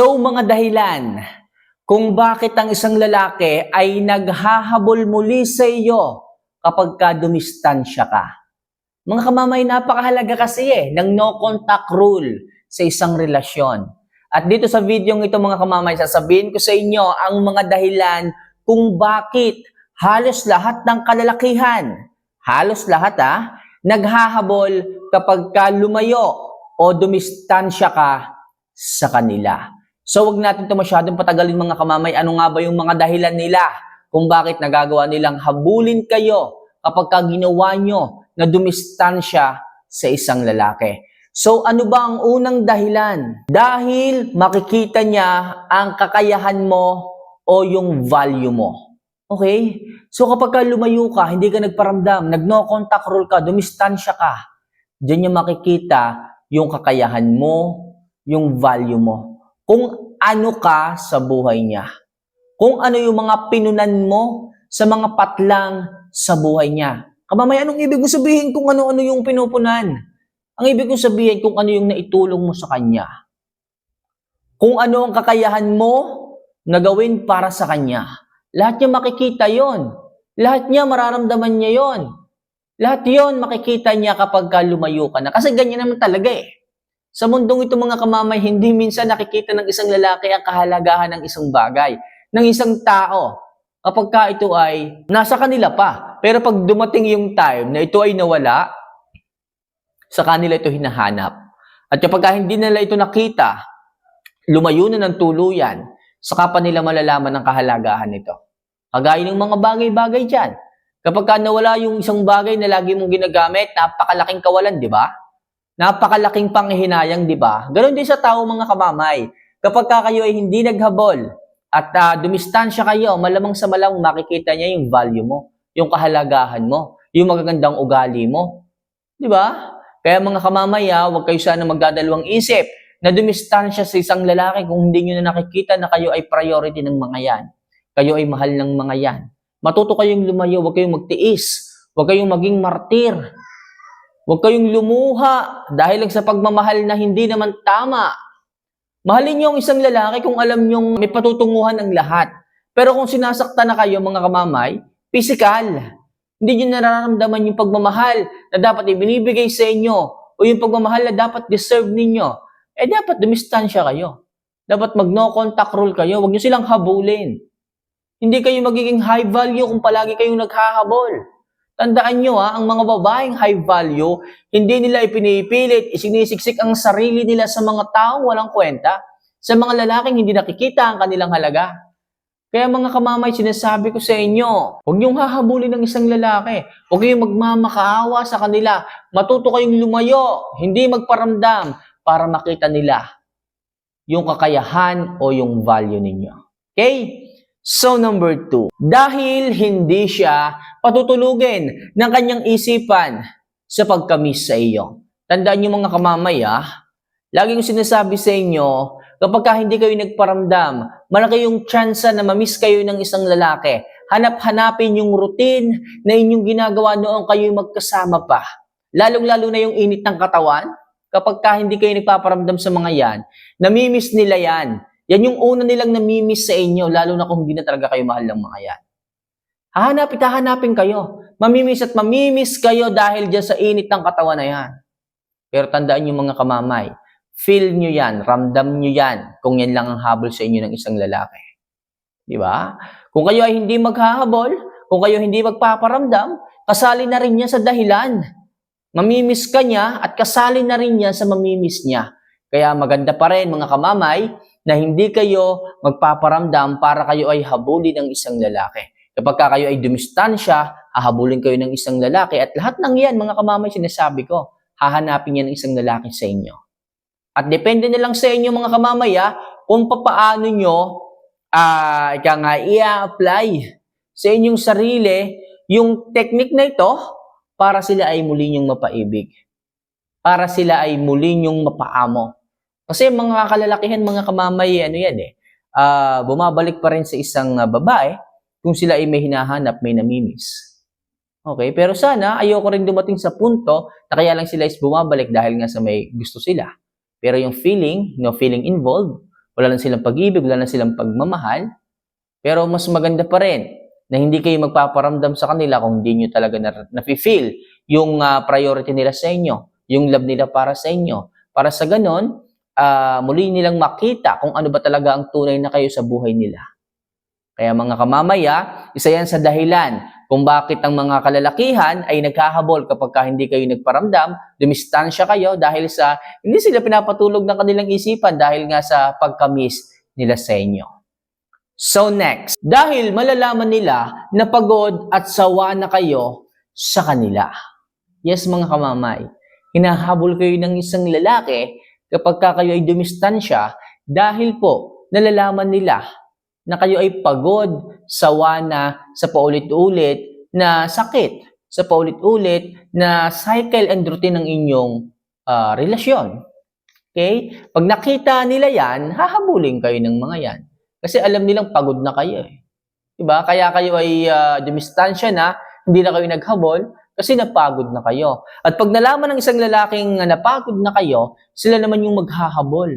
So mga dahilan kung bakit ang isang lalaki ay naghahabol muli sa iyo kapag ka dumistansya ka. Mga kamamay, napakahalaga kasi eh ng no contact rule sa isang relasyon. At dito sa video ito mga kamamay, sasabihin ko sa inyo ang mga dahilan kung bakit halos lahat ng kalalakihan, halos lahat ah, naghahabol kapag ka lumayo o dumistansya ka sa kanila. So wag natin ito masyadong patagalin mga kamamay. Ano nga ba yung mga dahilan nila kung bakit nagagawa nilang habulin kayo kapag ka ginawa nyo na dumistansya sa isang lalaki. So ano ba ang unang dahilan? Dahil makikita niya ang kakayahan mo o yung value mo. Okay? So kapag ka lumayo ka, hindi ka nagparamdam, nag-no contact rule ka, dumistansya ka, diyan niya makikita yung kakayahan mo, yung value mo. Kung ano ka sa buhay niya. Kung ano yung mga pinunan mo sa mga patlang sa buhay niya. Kamamay, anong ibig kong sabihin kung ano-ano yung pinupunan? Ang ibig kong sabihin kung ano yung naitulong mo sa kanya. Kung ano ang kakayahan mo na gawin para sa kanya. Lahat niya makikita yon. Lahat niya mararamdaman niya yon. Lahat yon makikita niya kapag ka lumayo ka na. Kasi ganyan naman talaga eh. Sa mundong ito mga kamamay, hindi minsan nakikita ng isang lalaki ang kahalagahan ng isang bagay, ng isang tao. Kapag ka ito ay nasa kanila pa. Pero pag dumating yung time na ito ay nawala, sa kanila ito hinahanap. At kapag ka hindi nila ito nakita, lumayo na ng tuluyan, saka pa nila malalaman ang kahalagahan nito. Kagaya ng mga bagay-bagay dyan. Kapag ka nawala yung isang bagay na lagi mong ginagamit, napakalaking kawalan, di ba? Napakalaking panghihinayang, di ba? Ganon din sa tao mga kamamay. Kapag ka kayo ay hindi naghabol at uh, dumistansya kayo, malamang sa malamang makikita niya yung value mo, yung kahalagahan mo, yung magagandang ugali mo. Di ba? Kaya mga kamamaya, huwag kayo sana magdadalawang isip na dumistansya sa isang lalaki kung hindi nyo na nakikita na kayo ay priority ng mga yan. Kayo ay mahal ng mga yan. Matuto kayong lumayo, huwag kayong magtiis, huwag kayong maging martir, huwag kayong lumuha dahil lang sa pagmamahal na hindi naman tama. Mahalin niyo ang isang lalaki kung alam niyong may patutunguhan ang lahat. Pero kung sinasaktan na kayo mga kamamay, physical. Hindi niyo nararamdaman yung pagmamahal na dapat ibinibigay sa inyo o yung pagmamahal na dapat deserve ninyo. Eh dapat dumistansya kayo. Dapat mag no contact rule kayo. Huwag niyo silang habulin. Hindi kayo magiging high value kung palagi kayong naghahabol. Tandaan nyo ha, ang mga babaeng high value, hindi nila ipinipilit, isinisiksik ang sarili nila sa mga taong walang kwenta. Sa mga lalaking hindi nakikita ang kanilang halaga. Kaya mga kamamay, sinasabi ko sa inyo, huwag niyong hahabulin ng isang lalaki. Huwag kayong magmamakaawa sa kanila. Matuto kayong lumayo, hindi magparamdam para makita nila yung kakayahan o yung value ninyo. Okay? So number two, dahil hindi siya patutulugin ng kanyang isipan sa pagkamis sa iyo. Tandaan niyo mga kamamay ah, lagi kong sinasabi sa inyo, kapag ka hindi kayo nagparamdam, malaki yung chance na mamiss kayo ng isang lalaki. Hanap-hanapin yung routine na inyong ginagawa noong kayo magkasama pa. Lalong-lalo na yung init ng katawan, kapag ka hindi kayo nagpaparamdam sa mga yan, namimiss nila yan. Yan yung una nilang namimiss sa inyo, lalo na kung hindi na talaga kayo mahal ng mga yan. Hahanapin, hahanapin kayo. Mamimiss at mamimiss kayo dahil dyan sa init ng katawan na yan. Pero tandaan nyo mga kamamay, feel nyo yan, ramdam nyo yan kung yan lang ang habol sa inyo ng isang lalaki. Di ba? Kung kayo ay hindi maghahabol, kung kayo hindi magpaparamdam, kasali na rin niya sa dahilan. Mamimiss ka niya at kasali na rin niya sa mamimiss niya. Kaya maganda pa rin mga kamamay na hindi kayo magpaparamdam para kayo ay habulin ng isang lalaki. Kapag ka kayo ay dumistansya, hahabulin kayo ng isang lalaki at lahat ng yan, mga kamamay, sinasabi ko, hahanapin yan ng isang lalaki sa inyo. At depende na lang sa inyo mga kamamay ha, kung papaano nyo uh, ika nga i-apply sa inyong sarili yung technique na ito para sila ay muli nyong mapaibig. Para sila ay muli nyong mapaamo. Kasi mga kalalakihan, mga kamamay, ano yan eh, uh, bumabalik pa rin sa isang uh, babae kung sila ay may hinahanap, may namimiss. Okay, pero sana ayoko rin dumating sa punto na kaya lang sila is bumabalik dahil nga sa may gusto sila. Pero yung feeling, no feeling involved, wala lang silang pag-ibig, wala lang silang pagmamahal, pero mas maganda pa rin na hindi kayo magpaparamdam sa kanila kung hindi nyo talaga na, na-feel yung ah, priority nila sa inyo, yung love nila para sa inyo. Para sa ganon, ah, muli nilang makita kung ano ba talaga ang tunay na kayo sa buhay nila. Kaya mga kamamaya, isa yan sa dahilan kung bakit ang mga kalalakihan ay nagkahabol kapag ka hindi kayo nagparamdam, dumistansya kayo dahil sa hindi sila pinapatulog ng kanilang isipan dahil nga sa pagkamis nila sa inyo. So next, dahil malalaman nila na pagod at sawa na kayo sa kanila. Yes mga kamamay, hinahabol kayo ng isang lalaki kapag ka kayo ay dumistansya dahil po nalalaman nila na kayo ay pagod, sawa na sa paulit-ulit na sakit, sa paulit-ulit na cycle and routine ng inyong ah, relasyon. Okay? Pag nakita nila yan, hahabulin kayo ng mga yan. Kasi alam nilang pagod na kayo eh. Diba? Kaya kayo ay ah, dumistansya na, hindi na kayo naghabol, kasi napagod na kayo. At pag nalaman ng isang lalaking ah, napagod na kayo, sila naman yung maghahabol.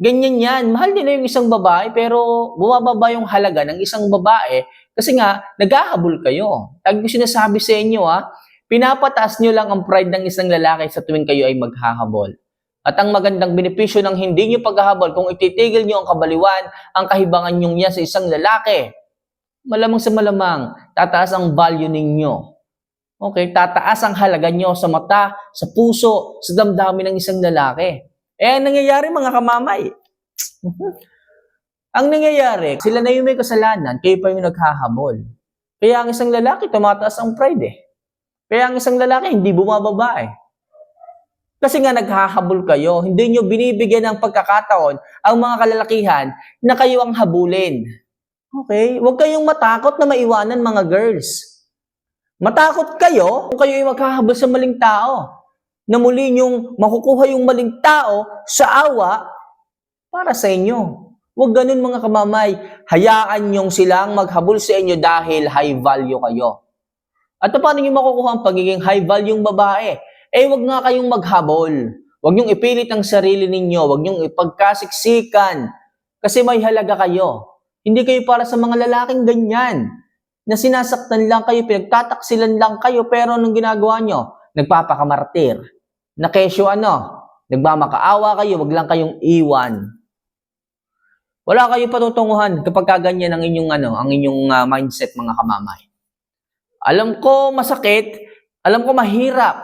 Ganyan yan. Mahal nila yung isang babae, pero bumababa yung halaga ng isang babae kasi nga, naghahabol kayo. Tag ko sinasabi sa inyo ha, pinapataas nyo lang ang pride ng isang lalaki sa tuwing kayo ay maghahabol. At ang magandang benepisyo ng hindi nyo paghahabol, kung ititigil nyo ang kabaliwan, ang kahibangan nyo niya sa isang lalaki, malamang sa malamang, tataas ang value ninyo. Okay, tataas ang halaga nyo sa mata, sa puso, sa damdamin ng isang lalaki. Eh, ang nangyayari mga kamamay. ang nangyayari, sila na yung may kasalanan, kayo pa yung naghahabol. Kaya ang isang lalaki, tumataas ang pride eh. Kaya ang isang lalaki, hindi bumababa eh. Kasi nga naghahabol kayo, hindi nyo binibigyan ng pagkakataon ang mga kalalakihan na kayo ang habulin. Okay? Huwag kayong matakot na maiwanan mga girls. Matakot kayo kung kayo ay maghahabol sa maling tao na muli niyong makukuha yung maling tao sa awa para sa inyo. Huwag ganun mga kamamay. Hayaan niyong silang maghabol sa inyo dahil high value kayo. At paano niyo makukuha ang pagiging high value babae? Eh, wag nga kayong maghabol. Huwag niyong ipilit ang sarili ninyo. Huwag niyong ipagkasiksikan. Kasi may halaga kayo. Hindi kayo para sa mga lalaking ganyan. Na sinasaktan lang kayo, pinagtataksilan lang kayo, pero anong ginagawa niyo? Nagpapakamartir na kesyo ano, nagmamakaawa kayo, wag lang kayong iwan. Wala kayong patutunguhan kapag kaganyan ang inyong ano, ang inyong ah, mindset mga kamamay. Alam ko masakit, alam ko mahirap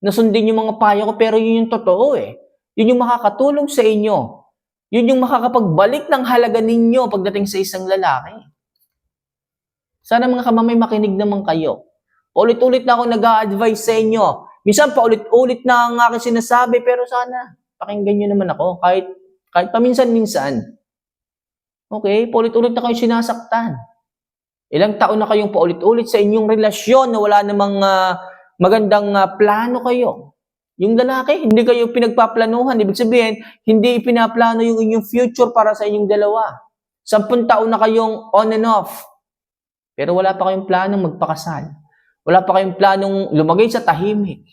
na sundin yung mga payo ko pero yun yung totoo eh. Yun yung makakatulong sa inyo. Yun yung makakapagbalik ng halaga ninyo pagdating sa isang lalaki. Sana mga kamamay makinig naman kayo. Ulit-ulit na ako nag-a-advise sa inyo. Minsan paulit-ulit na ang aking sinasabi, pero sana pakinggan nyo naman ako kahit, kahit paminsan-minsan. Okay? Paulit-ulit na kayo sinasaktan. Ilang taon na kayong paulit-ulit sa inyong relasyon na wala namang ah, magandang ah, plano kayo. Yung lalaki, hindi kayo pinagpaplanuhan. Ibig sabihin, hindi ipinaplano yung inyong future para sa inyong dalawa. Sampun taon na kayong on and off. Pero wala pa kayong planong magpakasal. Wala pa kayong planong lumagay sa tahimik.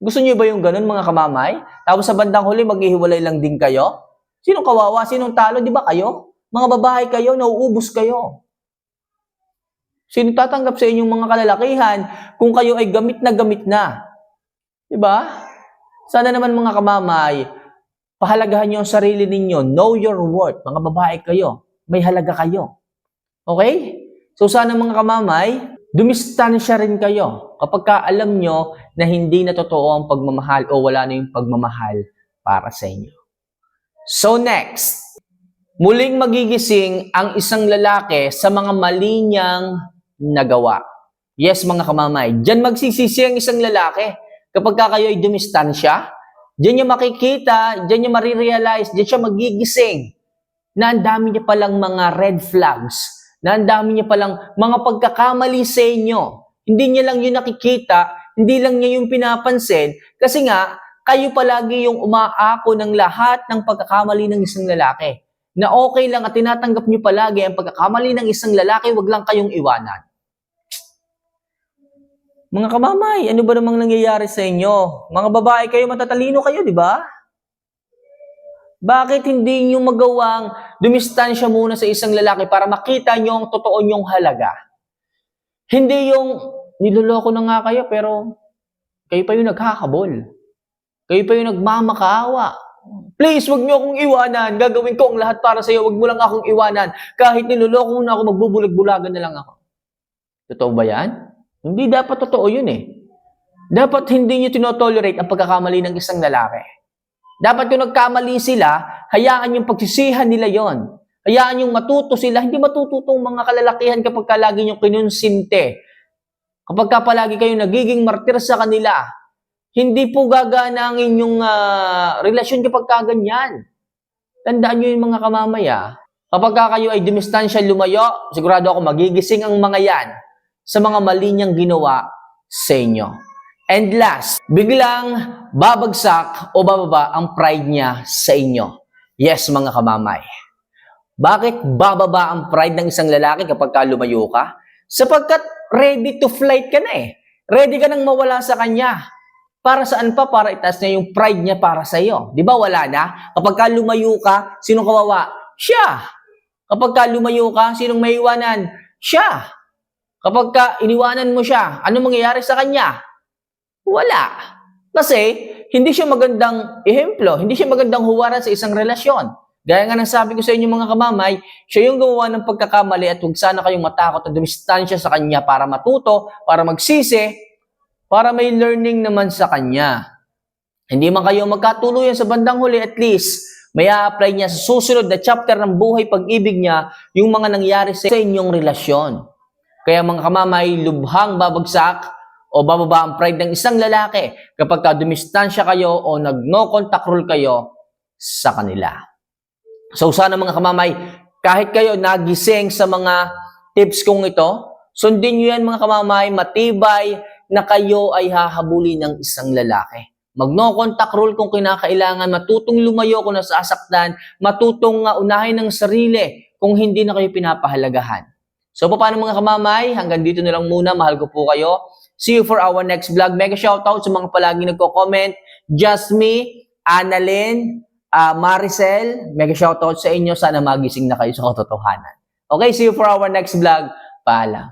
Gusto niyo ba yung ganun mga kamamay? Tapos sa bandang huli, maghihiwalay lang din kayo? Sinong kawawa? Sinong talo? Di ba kayo? Mga babae kayo, nauubos kayo. Sino tatanggap sa inyong mga kalalakihan kung kayo ay gamit na gamit na? Di ba? Sana naman mga kamamay, pahalagahan niyo ang sarili ninyo. Know your worth. Mga babae kayo. May halaga kayo. Okay? So sana mga kamamay, dumistansya rin kayo kapag ka alam nyo na hindi na totoo ang pagmamahal o wala na yung pagmamahal para sa inyo. So next, muling magigising ang isang lalaki sa mga mali niyang nagawa. Yes, mga kamamay, dyan magsisisi ang isang lalaki kapag ka kayo ay dumistansya. Diyan niya makikita, diyan niya marirealize, diyan siya magigising na ang dami niya palang mga red flags na ang dami niya palang mga pagkakamali sa inyo. Hindi niya lang yun nakikita, hindi lang niya yung pinapansin, kasi nga, kayo palagi yung umaako ng lahat ng pagkakamali ng isang lalaki. Na okay lang at tinatanggap niyo palagi ang pagkakamali ng isang lalaki, wag lang kayong iwanan. Mga kamamay, ano ba namang nangyayari sa inyo? Mga babae kayo, matatalino kayo, di ba? Bakit hindi nyo magawang dumistansya muna sa isang lalaki para makita nyo ang totoo nyong halaga? Hindi yung niloloko na nga kayo pero kayo pa yung naghahabol. Kayo pa yung nagmamakaawa. Please, wag niyo akong iwanan. Gagawin ko ang lahat para sa iyo. Wag mo lang akong iwanan. Kahit niloloko na ako, magbubulag-bulagan na lang ako. Totoo ba yan? Hindi dapat totoo yun eh. Dapat hindi niyo tinotolerate ang pagkakamali ng isang lalaki. Dapat kung nagkamali sila, hayaan yung pagsisihan nila yon. Hayaan yung matuto sila. Hindi matututong mga kalalakihan kapag ka lagi yung kinunsinte. Kapag ka palagi kayo nagiging martir sa kanila, hindi po gagana ang inyong ah, relasyon kapag ka ganyan. Tandaan nyo yung mga kamamaya. Kapag ka kayo ay dumistansya lumayo, sigurado ako magigising ang mga yan sa mga mali niyang ginawa sa inyo. And last, biglang babagsak o bababa ang pride niya sa inyo. Yes, mga kamamay. Bakit bababa ang pride ng isang lalaki kapag ka lumayo ka? Sapagkat ready to flight ka na eh. Ready ka nang mawala sa kanya. Para saan pa? Para itaas niya yung pride niya para sa iyo. Di ba wala na? Kapag ka lumayo ka, sinong kawawa? Siya. Kapag ka lumayo ka, sinong maiwanan? Siya. Kapag ka iniwanan mo siya, ano mangyayari sa kanya? Wala. Kasi, hindi siya magandang ehemplo, hindi siya magandang huwaran sa isang relasyon. Gaya nga ng sabi ko sa inyo mga kamamay, siya yung gumawa ng pagkakamali at huwag sana kayong matakot na dumistansya sa kanya para matuto, para magsisi, para may learning naman sa kanya. Hindi man kayo magkatuluyan sa bandang huli, at least may apply niya sa susunod na chapter ng buhay pag-ibig niya yung mga nangyari sa inyong relasyon. Kaya mga kamamay, lubhang babagsak o bababa ang pride ng isang lalaki kapag ka dumistansya kayo o nag-no contact rule kayo sa kanila. So sana mga kamamay, kahit kayo nagising sa mga tips kong ito, sundin nyo yan mga kamamay, matibay na kayo ay hahabulin ng isang lalaki. Mag-no contact rule kung kinakailangan, matutong lumayo kung nasasaktan, matutong uh, unahin ng sarili kung hindi na kayo pinapahalagahan. So paano mga kamamay, hanggang dito na lang muna, mahal ko po kayo. See you for our next vlog. Mega shoutout sa mga palagi nagko-comment. Just me, Annalyn, ah, Maricel, mega shoutout sa inyo. Sana magising na kayo sa katotohanan. Okay, see you for our next vlog. Paalam.